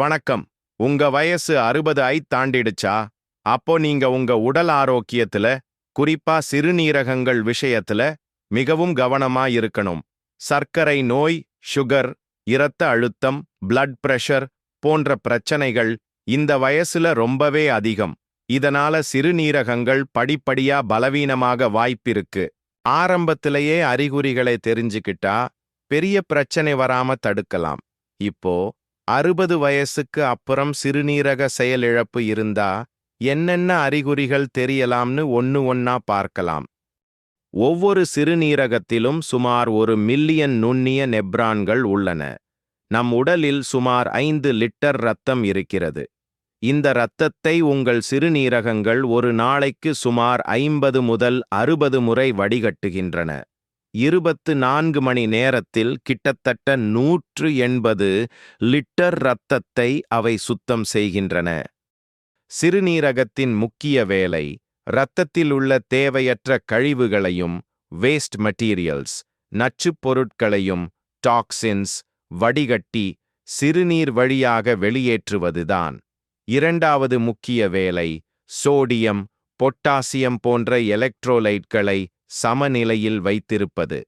வணக்கம். உங்க வயசு அறுபது ஐ தாண்டிடுச்சா? அப்போ நீங்க உங்க உடல் ஆரோக்கியத்துல குறிப்பா சிறுநீரகங்கள் விஷயத்துல மிகவும் கவனமா இருக்கணும். சர்க்கரை நோய் சுகர் இரத்த அழுத்தம் பிளட் பிரஷர் போன்ற பிரச்சனைகள் இந்த வயசுல ரொம்பவே அதிகம். இதனால சிறுநீரகங்கள் படிப்படியா பலவீனமாக வாய்ப்பிருக்கு. ஆரம்பத்திலேயே அறிகுறிகளை தெரிஞ்சுக்கிட்டா பெரிய பிரச்சனை வராம தடுக்கலாம். இப்போ அறுபது வயசுக்கு அப்புறம் சிறுநீரக செயலிழப்பு இருந்தா என்னென்ன அறிகுறிகள் தெரியலாம்னு ஒன்னு ஒன்னா பார்க்கலாம். ஒவ்வொரு சிறுநீரகத்திலும் சுமார் ஒரு மில்லியன் நுண்ணிய நெப்ரான்கள் உள்ளன. நம் உடலில் சுமார் ஐந்து லிட்டர் ரத்தம் இருக்கிறது. இந்த இரத்தத்தை உங்கள் சிறுநீரகங்கள் ஒரு நாளைக்கு சுமார் ஐம்பது முதல் அறுபது முறை வடிகட்டுகின்றன. இருபத்து நான்கு மணி நேரத்தில் கிட்டத்தட்ட நூற்று எண்பது லிட்டர் இரத்தத்தை அவை சுத்தம் செய்கின்றன. சிறுநீரகத்தின் முக்கிய வேலை இரத்தத்தில் உள்ள தேவையற்ற கழிவுகளையும் வேஸ்ட் மெட்டீரியல்ஸ் நச்சுப் பொருட்களையும் டாக்சின்ஸ் வடிகட்டி சிறுநீர் வழியாக வெளியேற்றுவதுதான். இரண்டாவது முக்கிய வேலை சோடியம் பொட்டாசியம் போன்ற எலக்ட்ரோலைட்களை சமநிலையில் வைத்திருப்பது.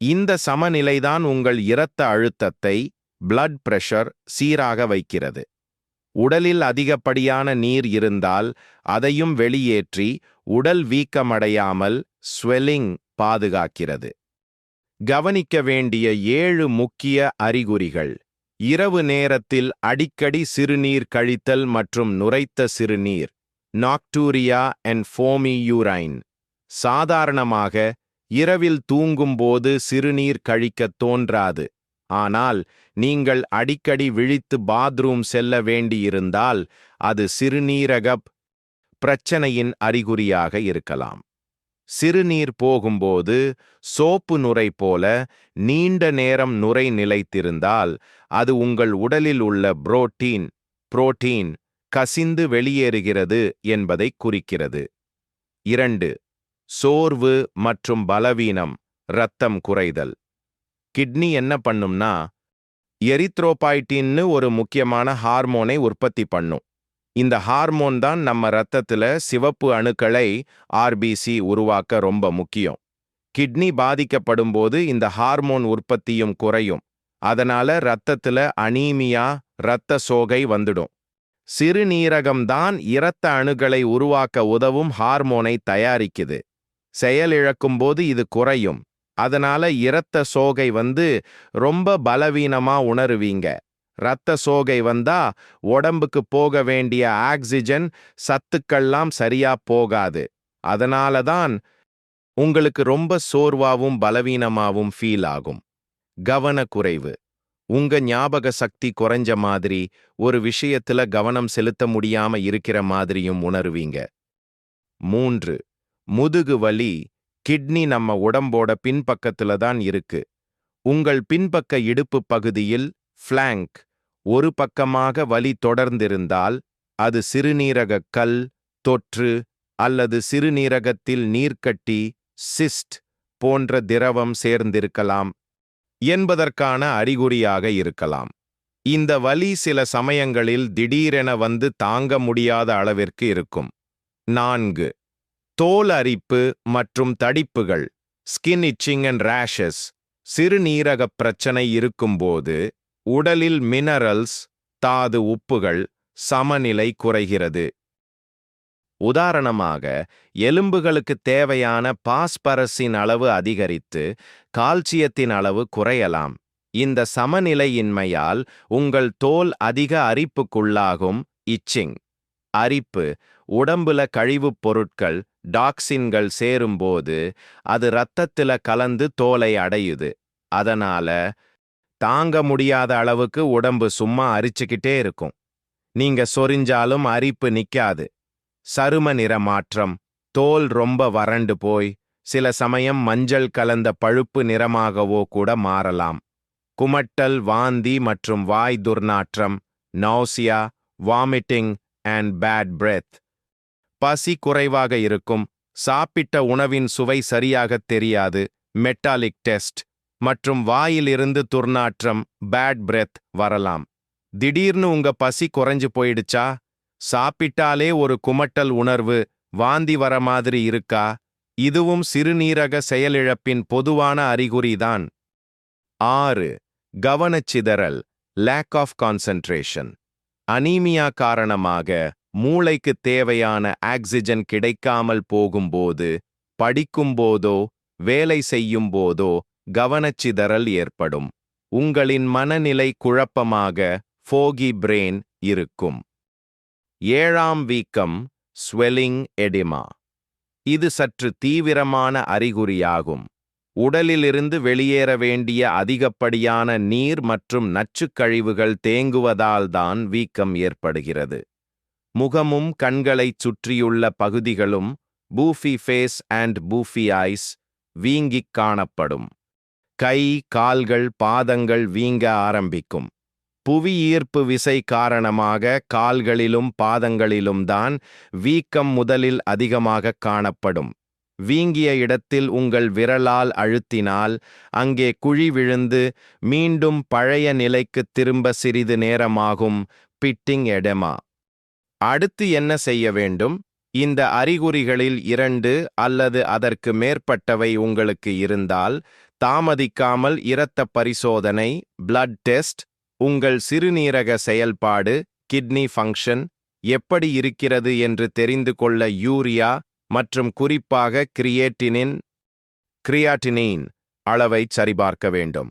இந்த சமநிலைதான் உங்கள் இரத்த அழுத்தத்தை பிளட் பிரஷர் சீராக வைக்கிறது. உடலில் அதிகப்படியான நீர் இருந்தால் அதையும் வெளியேற்றி உடல் வீக்கமடையாமல் ஸ்வெல்லிங் பாதுகாக்கிறது. கவனிக்க வேண்டிய ஏழு முக்கிய அறிகுறிகள். இரவு நேரத்தில் அடிக்கடி சிறுநீர் கழித்தல் மற்றும் நுரைத்த சிறுநீர் நாக்டூரியா அண்ட் ஃபோமி யூரைன் சாதாரணமாக இரவில் தூங்கும்போது சிறுநீர் கழிக்கத் தோன்றாது. ஆனால் நீங்கள் அடிக்கடி விழித்து பாத்ரூம் செல்ல வேண்டியிருந்தால் அது சிறுநீரகப் பிரச்சனையின் அறிகுறியாக இருக்கலாம். சிறுநீர் போகும்போது சோப்பு நுரை போல நீண்ட நேரம் நுரை நிலைத்திருந்தால் அது உங்கள் உடலில் உள்ள புரோட்டீன் புரோட்டீன் கசிந்து வெளியேறுகிறது என்பதை குறிக்கிறது. இரண்டு சோர்வு மற்றும் பலவீனம் இரத்தம் குறைதல். கிட்னி என்ன பண்ணும்னா எரித்ரோபாய்டின்னு ஒரு முக்கியமான ஹார்மோனை உற்பத்தி பண்ணும். இந்த ஹார்மோன் தான் நம்ம ரத்தத்துல சிவப்பு அணுக்களை ஆர்பிசி உருவாக்க ரொம்ப முக்கியம். கிட்னி பாதிக்கப்படும் போது இந்த ஹார்மோன் உற்பத்தியும் குறையும். அதனால ரத்தத்துல அனீமியா இரத்த சோகை வந்துடும். சிறுநீரகம்தான் இரத்த அணுக்களை உருவாக்க உதவும் ஹார்மோனை தயாரிக்குது. செயலிழக்கும்போது இது குறையும். அதனால இரத்த சோகை வந்து ரொம்ப பலவீனமா உணருவீங்க. இரத்த சோகை வந்தா உடம்புக்கு போக வேண்டிய ஆக்சிஜன் சத்துக்கள்லாம் சரியா போகாது. அதனால தான் உங்களுக்கு ரொம்ப சோர்வாவும் பலவீனமாவும் ஃபீல் ஆகும். கவனக்குறைவு. உங்க ஞாபக சக்தி குறைஞ்ச மாதிரி ஒரு விஷயத்துல கவனம் செலுத்த முடியாம இருக்கிற மாதிரியும் உணருவீங்க. மூன்று முதுகு வலி கிட்னி நம்ம உடம்போட பின்பக்கத்துல தான் இருக்கு. உங்கள் பின்பக்க இடுப்பு பகுதியில் ஃப்ளாங்க் ஒரு பக்கமாக வலி தொடர்ந்திருந்தால் அது சிறுநீரக கல் தொற்று அல்லது சிறுநீரகத்தில் நீர்க்கட்டி சிஸ்ட் போன்ற திரவம் சேர்ந்திருக்கலாம் என்பதற்கான அறிகுறியாக இருக்கலாம். இந்த வலி சில சமயங்களில் திடீரென வந்து தாங்க முடியாத அளவிற்கு இருக்கும். நான்கு தோல் அரிப்பு மற்றும் தடிப்புகள் ஸ்கின் இச்சிங் அண்ட் ரேஷஸ் சிறுநீரகப் பிரச்சனை இருக்கும்போது உடலில் மினரல்ஸ் தாது உப்புகள் சமநிலை குறைகிறது. உதாரணமாக எலும்புகளுக்கு தேவையான பாஸ்பரஸின் அளவு அதிகரித்து கால்சியத்தின் அளவு குறையலாம். இந்த சமநிலையின்மையால் உங்கள் தோல் அதிக அரிப்புக்குள்ளாகும் இச்சிங் அரிப்பு உடம்புல கழிவுப் பொருட்கள் டாக்சின்கள் சேரும்போது அது இரத்தத்துல கலந்து தோலை அடையுது. அதனால தாங்க முடியாத அளவுக்கு உடம்பு சும்மா அரிச்சுக்கிட்டே இருக்கும். நீங்க சொரிஞ்சாலும் அரிப்பு நிக்காது. சரும நிற மாற்றம் தோல் ரொம்ப வறண்டு போய் சில சமயம் மஞ்சள் கலந்த பழுப்பு நிறமாகவோ கூட மாறலாம். குமட்டல் வாந்தி மற்றும் வாய் துர்நாற்றம் nausea vomiting and bad breath பசி குறைவாக இருக்கும். சாப்பிட்ட உணவின் சுவை சரியாகத் தெரியாது. மெட்டாலிக் டெஸ்ட் மற்றும் வாயிலிருந்து துர்நாற்றம் பேட் பிரெத் வரலாம். திடீர்னு உங்க பசி குறைஞ்சு போயிடுச்சா? சாப்பிட்டாலே ஒரு குமட்டல் உணர்வு வாந்தி வர மாதிரி இருக்கா? இதுவும் சிறுநீரக செயலிழப்பின் பொதுவான அறிகுறிதான். ஆறு. கவனச்சிதறல் லேக் ஆஃப் கான்சென்ட்ரேஷன் அனீமியா காரணமாக மூளைக்கு தேவையான ஆக்சிஜன் கிடைக்காமல் போகும்போது படிக்கும்போதோ வேலை செய்யும்போதோ கவனச்சிதறல் ஏற்படும். உங்களின் மனநிலை குழப்பமாக ஃபோகி பிரெயின் இருக்கும். ஏழாம் வீக்கம் ஸ்வெல்லிங் எடிமா. இது சற்று தீவிரமான அறிகுறியாகும். உடலிலிருந்து வெளியேற வேண்டிய அதிகப்படியான நீர் மற்றும் நச்சுக்கழிவுகள் தேங்குவதால்தான் வீக்கம் ஏற்படுகிறது. முகமும் கண்களைச் சுற்றியுள்ள பகுதிகளும் puffy face and puffy eyes வீங்கிக் காணப்படும். கை கால்கள் பாதங்கள் வீங்க ஆரம்பிக்கும். புவியீர்ப்பு விசை காரணமாக கால்களிலும் பாதங்களிலும் தான் வீக்கம் முதலில் அதிகமாக காணப்படும். வீங்கிய இடத்தில் உங்கள் விரலால் அழுத்தினால் அங்கே குழி விழுந்து மீண்டும் பழைய நிலைக்குத் திரும்ப சிறிது நேரமாகும் பிட்டிங் எடெமா. அடுத்து என்ன செய்ய வேண்டும்? இந்த அறிகுறிகளில் இரண்டு அல்லது அதற்கு மேற்பட்டவை உங்களுக்கு இருந்தால் தாமதிக்காமல் இரத்த பரிசோதனை பிளட் டெஸ்ட் உங்கள் சிறுநீரக செயல்பாடு கிட்னி ஃபங்க்ஷன் எப்படி இருக்கிறது என்று தெரிந்து கொள்ள யூரியா மற்றும் குறிப்பாக கிரியேட்டினின் கிரியாட்டினின் அளவை சரிபார்க்க வேண்டும்.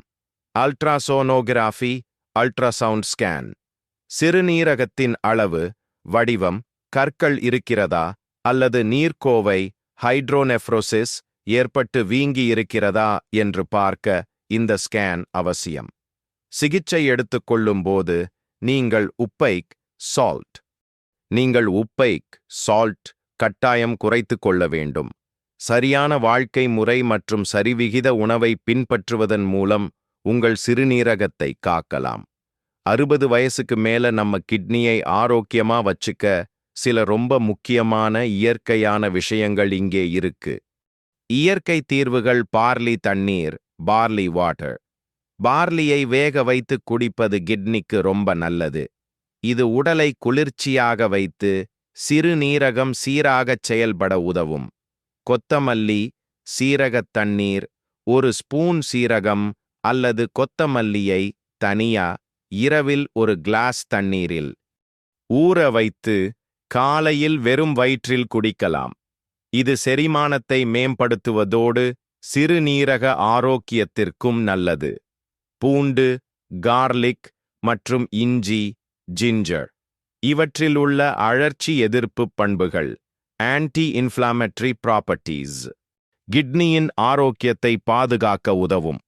அல்ட்ராசோனோகிராஃபி அல்ட்ராசவுண்ட் ஸ்கேன் சிறுநீரகத்தின் அளவு வடிவம் கற்கள் இருக்கிறதா அல்லது நீர்க்கோவை ஹைட்ரோனெஃப்ரோசிஸ் ஏற்பட்டு வீங்கி இருக்கிறதா என்று பார்க்க இந்த ஸ்கேன் அவசியம். சிகிச்சை எடுத்துக்கொள்ளும்போது நீங்கள் உப்பைக் சால்ட் நீங்கள் உப்பைக் சால்ட் கட்டாயம் குறைத்து கொள்ள வேண்டும். சரியான வாழ்க்கை முறை மற்றும் சரிவிகித உணவை பின்பற்றுவதன் மூலம் உங்கள் சிறுநீரகத்தை காக்கலாம். அறுபது வயசுக்கு மேல நம்ம கிட்னியை ஆரோக்கியமா வச்சுக்க சில ரொம்ப முக்கியமான இயற்கையான விஷயங்கள் இங்கே இருக்கு. இயற்கை தீர்வுகள் பார்லி தண்ணீர் பார்லி வாட்டர். பார்லியை வேக வைத்து குடிப்பது கிட்னிக்கு ரொம்ப நல்லது. இது உடலை குளிர்ச்சியாக வைத்து சிறுநீரகம் சீராகச் செயல்பட உதவும். கொத்தமல்லி சீரகத் தண்ணீர் ஒரு ஸ்பூன் சீரகம் அல்லது கொத்தமல்லியை தனியா இரவில் ஒரு கிளாஸ் தண்ணீரில். ஊற வைத்து காலையில் வெறும் வயிற்றில் குடிக்கலாம். இது செரிமானத்தை மேம்படுத்துவதோடு சிறுநீரக ஆரோக்கியத்திற்கும் நல்லது. பூண்டு கார்லிக் மற்றும் இஞ்சி ஜிஞ்சர். இவற்றில் உள்ள அழற்சி எதிர்ப்பு பண்புகள் ஆன்டி இன்ஃப்ளாமெட்ரி ப்ராப்பர்ட்டீஸ் கிட்னியின் ஆரோக்கியத்தை பாதுகாக்க உதவும்.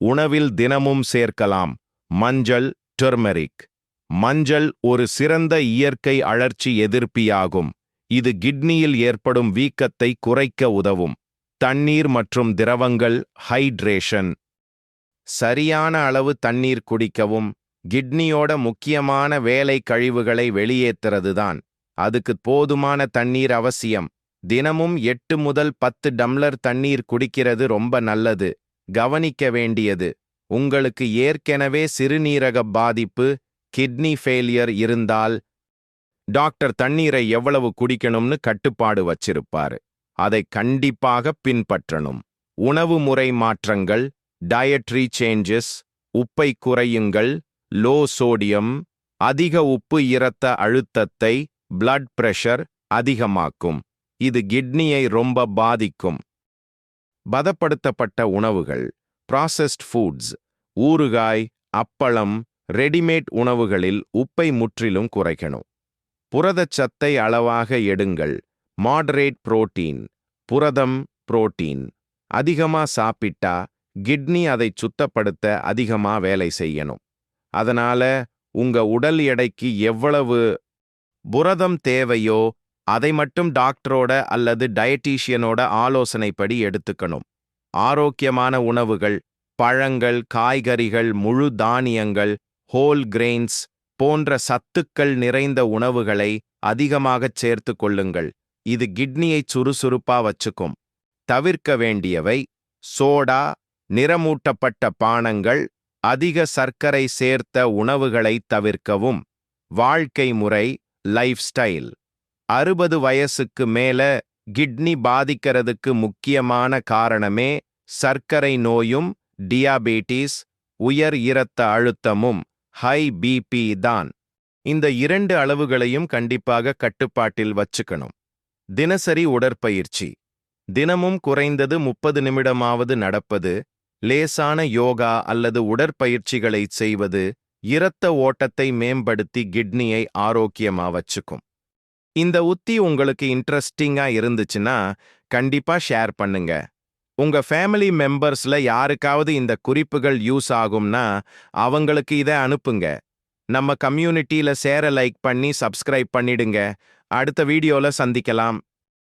உணவில் தினமும் சேர்க்கலாம். மஞ்சள் டொர்மெரிக். மஞ்சள் ஒரு சிறந்த இயற்கை அழற்சி எதிர்ப்பியாகும். இது கிட்னியில் ஏற்படும் வீக்கத்தை குறைக்க உதவும். தண்ணீர் மற்றும் திரவங்கள் ஹைட்ரேஷன் சரியான அளவு தண்ணீர் குடிக்கவும். கிட்னியோட முக்கியமான வேலை கழிவுகளை வெளியேற்றுறதுதான். அதுக்கு போதுமான தண்ணீர் அவசியம். தினமும் எட்டு முதல் பத்து டம்ளர் தண்ணீர் குடிக்கிறது ரொம்ப நல்லது. கவனிக்க வேண்டியது. உங்களுக்கு ஏற்கனவே சிறுநீரக பாதிப்பு கிட்னி ஃபெயிலியர் இருந்தால் டாக்டர் தண்ணீரை எவ்வளவு குடிக்கணும்னு கட்டுப்பாடு வச்சிருப்பாரு. அதை கண்டிப்பாக பின்பற்றணும். உணவு முறை மாற்றங்கள் டயட்ரி சேஞ்சஸ் உப்பை குறையுங்கள் லோ சோடியம் அதிக உப்பு இரத்த அழுத்தத்தை பிளட் பிரஷர் அதிகமாக்கும். இது கிட்னியை ரொம்ப பாதிக்கும். பதப்படுத்தப்பட்ட உணவுகள். ப்ராசஸ்ட் ஃபுட்ஸ் ஊறுகாய் அப்பளம் ரெடிமேட் உணவுகளில் உப்பை முற்றிலும் குறைக்கணும். புரதச்சத்தை அளவாக எடுங்கள். மாடரேட் புரோட்டீன் புரதம் புரோட்டீன் அதிகமா சாப்பிட்டா கிட்னி அதை சுத்தப்படுத்த அதிகமா வேலை செய்யணும். அதனால உங்க உடல் எடைக்கு எவ்வளவு புரதம் தேவையோ அதை மட்டும் டாக்டரோட அல்லது டயட்டீஷியனோட ஆலோசனைப்படி எடுத்துக்கணும். ஆரோக்கியமான உணவுகள் பழங்கள் காய்கறிகள் முழு தானியங்கள் ஹோல் கிரெயின்ஸ் போன்ற சத்துக்கள் நிறைந்த உணவுகளை அதிகமாகச் சேர்த்து கொள்ளுங்கள். இது கிட்னியைச் சுறுசுறுப்பா வச்சுக்கும். தவிர்க்க வேண்டியவை சோடா நிறமூட்டப்பட்ட பானங்கள் அதிக சர்க்கரை சேர்த்த உணவுகளை தவிர்க்கவும். வாழ்க்கை முறை லைஃப் ஸ்டைல் அறுபது வயசுக்கு மேல கிட்னி பாதிக்கிறதுக்கு முக்கியமான காரணமே சர்க்கரை நோயும் டியாபெட்டிஸ் உயர் இரத்த அழுத்தமும் ஹை பிபி தான். இந்த இரண்டு அளவுகளையும் கண்டிப்பாக கட்டுப்பாட்டில் வச்சுக்கணும். தினசரி உடற்பயிற்சி. தினமும் குறைந்தது முப்பது நிமிடமாவது நடப்பது லேசான யோகா அல்லது உடற்பயிற்சிகளை செய்வது இரத்த ஓட்டத்தை மேம்படுத்தி கிட்னியை ஆரோக்கியமா வச்சுக்கும். இந்த உத்தி உங்களுக்கு இன்ட்ரெஸ்டிங்கா இருந்துச்சுன்னா கண்டிப்பா ஷேர் பண்ணுங்க. உங்க ஃபேமிலி மெம்பர்ஸ்ல யாருக்காவது இந்த குறிப்புகள் யூஸ் ஆகும்னா அவங்களுக்கு இதை அனுப்புங்க. நம்ம கம்யூனிட்டியில சேர லைக் பண்ணி சப்ஸ்கிரைப் பண்ணிடுங்க. அடுத்த வீடியோல சந்திக்கலாம்.